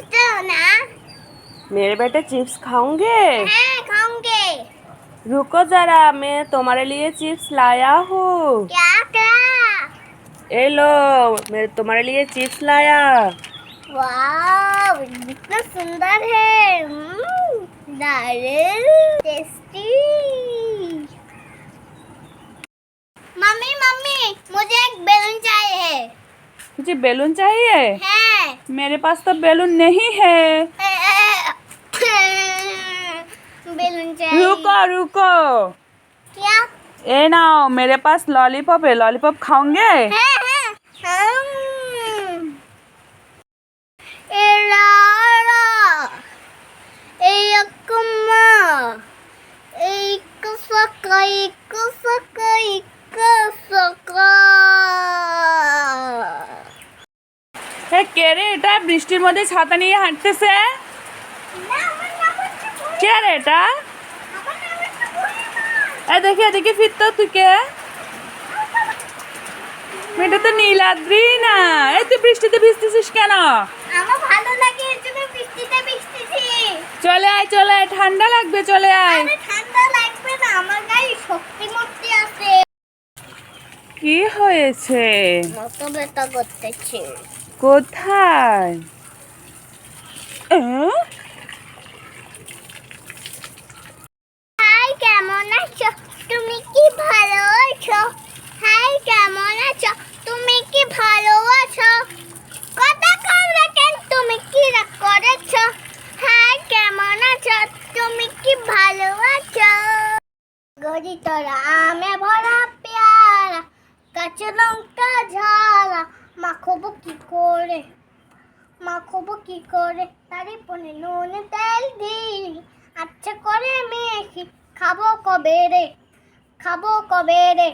Chips दो ना? मेरे बेटे चिप्स खाओगे? हाँ खाऊँगे। रुको जरा मैं तुम्हारे लिए चिप्स लाया हूँ। क्या क्या ए लो मैं तुम्हारे लिए चिप्स लाया। कितना सुंदर है। हम्म, दारुण टेस्टी। मम्मी मम्मी मुझे एक बैलून चाहिए। तुझे बैलून चाहिए? है। मेरे पास तो बैलून नहीं है। बैलून चाहिए। रुको रुको। क्या? ए नाओ मेरे पास लॉलीपॉप है। लॉलीपॉप खाओगे? है है। एरारा एक কে রে এটা? বৃষ্টির মধ্যে ছাতা নিয়ে হাঁটতেছে? কে রে এটা? এ, দেখি এদিকে ফিরতো তুই কে এটা তো নীলাদ্রি না। এই তুই বৃষ্টিতে ভিজতেছিস কেন? চলে আয় চলে আয়, ঠান্ডা লাগবে, চলে আয়। কি হয়েছে? মতো ব্যথা করতেছে। কোথায়? হাই কেমন আছো? তুমি কি ভালো আছো? হাই কেমন আছো? তুমি কি ভালো আছো? কথা কেন তুমি কি রাগ করেছ? হাই কেমন আছো? তুমি কি ভালো আছো? গড়ি তোরা আমে ভরা পেয়ারা কাঁচা লঙ্কা ঝালা করে? মা মাখবো কি করে? তারি পনে নুন, তেল দিই। আচ্ছা করে মেখি। খাব কবে রে? খাব কবে রে?